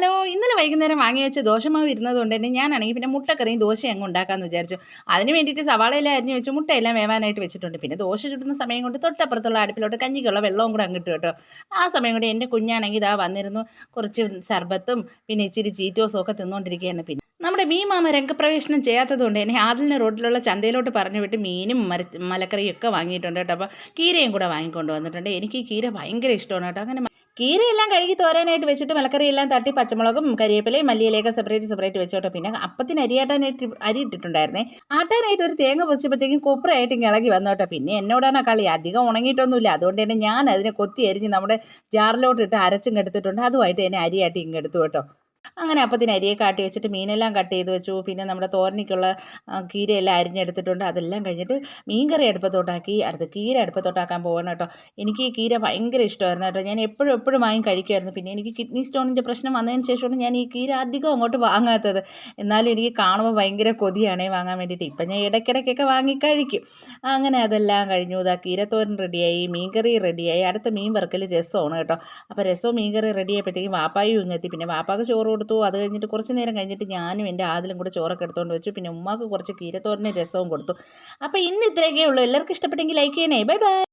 Hello ഇന്നലെ വൈകുന്നേരം വാങ്ങി വെച്ച ദോശമാവ് ഇരുന്നതുകൊണ്ട് തന്നെ ഞാനാണെങ്കിൽ പിന്നെ മുട്ടക്കറിയും ദോശയും അങ്ങ് ഉണ്ടാക്കാമെന്ന് വിചാരിച്ചു. അതിന് വേണ്ടിയിട്ട് സവാളയെല്ലാം അരിഞ്ഞ് വെച്ച് മുട്ട എല്ലാം വേവാനായിട്ട് വെച്ചിട്ടുണ്ട്. പിന്നെ ദോശ ചുട്ടുന്ന സമയം കൊണ്ട് തൊട്ടപ്പുറത്തുള്ള അടുപ്പിലോട്ട് കഞ്ഞിക്കുള്ള വെള്ളവും കൂടെ അങ്ങിട്ട് കേട്ടോ. ആ സമയം കൊണ്ട് എന്റെ കുഞ്ഞാണെങ്കിൽ ഇതാ വന്നിരുന്നു കുറച്ച് സർബത്തും പിന്നെ ഇച്ചിരി ചീറ്റോസും ഒക്കെ തിന്നുകൊണ്ടിരിക്കുകയാണ് പിന്നെ നമ്മുടെ മീൻ മാമ രംഗപ്രവേശനം ചെയ്യാത്തതുകൊണ്ട് തന്നെ ആദിലിനെ റോഡിലുള്ള ചന്തയിലോട്ട് പറഞ്ഞു വിട്ട് മീനും മര മലക്കറിയും ഒക്കെ വാങ്ങിയിട്ടുണ്ട് കേട്ടോ. അപ്പോൾ കീരയും കൂടെ വാങ്ങിക്കൊണ്ട് വന്നിട്ടുണ്ട്. എനിക്ക് കീര ഭയങ്കര ഇഷ്ടമാണ് കേട്ടോ. അങ്ങനെ കീരയെല്ലാം കഴുകി തോരാനായിട്ട് വെച്ചിട്ട് മലക്കറിയെല്ലാം തട്ടി പച്ചമുളകും കരിവേപ്പിലയും മല്ലിയിലേക്ക് സെപ്പറേറ്റ് സെപ്പറേറ്റ് വെച്ചോട്ടെ. പിന്നെ അപ്പത്തിന് അരിയാട്ടാനായിട്ട് അരി ഇട്ടിട്ടുണ്ടായിരുന്നേ. ആട്ടാനായിട്ട് ഒരു തേങ്ങ പൊച്ചപ്പോഴത്തേക്കും കൊപ്രയായിട്ട് ഇളകി വന്നോട്ടെ. പിന്നെ എന്നോടാണ് കളി. അധികം ഉണങ്ങിയിട്ടൊന്നുമില്ല. അതുകൊണ്ട് തന്നെ ഞാൻ അതിനെ കൊത്തി അരിഞ്ഞ് നമ്മുടെ ജാറിലോട്ട് ഇട്ട് അരച്ചും കെടുത്തിട്ടുണ്ട് അതുമായിട്ട് തന്നെ അരിയായിട്ട് ഇങ്ങെടുത്തു കേട്ടോ. അങ്ങനെ അപ്പത്തിന് അരിയെ കാട്ടി വെച്ചിട്ട് മീനെല്ലാം കട്ട് ചെയ്ത് വെച്ചു. പിന്നെ നമ്മുടെ തോരനിക്കുള്ള കീരയെല്ലാം അരിഞ്ഞെടുത്തിട്ടുണ്ട്. അതെല്ലാം കഴിഞ്ഞിട്ട് മീൻകറി അടുപ്പത്തോട്ടാക്കി അടുത്ത് കീര അടുപ്പത്തോട്ടാക്കാൻ പോകണം കേട്ടോ. എനിക്ക് ഈ കീര ഭയങ്കര ഇഷ്ടമായിരുന്നു കേട്ടോ. ഞാൻ എപ്പോഴും എപ്പോഴും വാങ്ങി കഴിക്കുമായിരുന്നു. പിന്നെ എനിക്ക് കിഡ്നി സ്റ്റോണിന്റെ പ്രശ്നം വന്നതിന് ശേഷമാണ് ഞാൻ ഈ കീര അധികം അങ്ങോട്ട് വാങ്ങാത്തത്. എന്നാലും എനിക്ക് കാണുമ്പോൾ ഭയങ്കര കൊതിയാണേ വാങ്ങാൻ വേണ്ടിയിട്ട്. ഇപ്പം ഞാൻ ഇടയ്ക്കിടയ്ക്കൊക്കെ വാങ്ങി കഴിക്കും. അങ്ങനെ അതെല്ലാം കഴിഞ്ഞു. ഇതാ കീരത്തോരൻ റെഡിയായി മീൻകറി റെഡിയായി. അടുത്ത മീൻ വറുക്കൽ രസമാണ് കേട്ടോ. അപ്പോൾ രസവും മീൻകറി റെഡി ആയപ്പോഴത്തേക്കും വാപ്പായും ഇങ്ങെത്തി. പിന്നെ വാപ്പാക്ക് ചോറ് കൊടുത്തു. അത് കഴിഞ്ഞിട്ട് കുറച്ച് നേരം കഴിഞ്ഞിട്ട് ഞാനും എന്റെ ആദിലും കൂടെ ചോറൊക്കെ എടുത്തുകൊണ്ട് വെച്ചു. പിന്നെ ഉമ്മാക്ക് കുറച്ച് കീരത്തോരനും രസവും കൊടുത്തു. അപ്പോൾ ഇന്ന് ഇത്രയൊക്കെ ഉള്ളൂ. എല്ലാവർക്കും ഇഷ്ടപ്പെട്ടെങ്കിൽ ലൈക്ക് ചെയ്യണേ. Bye bye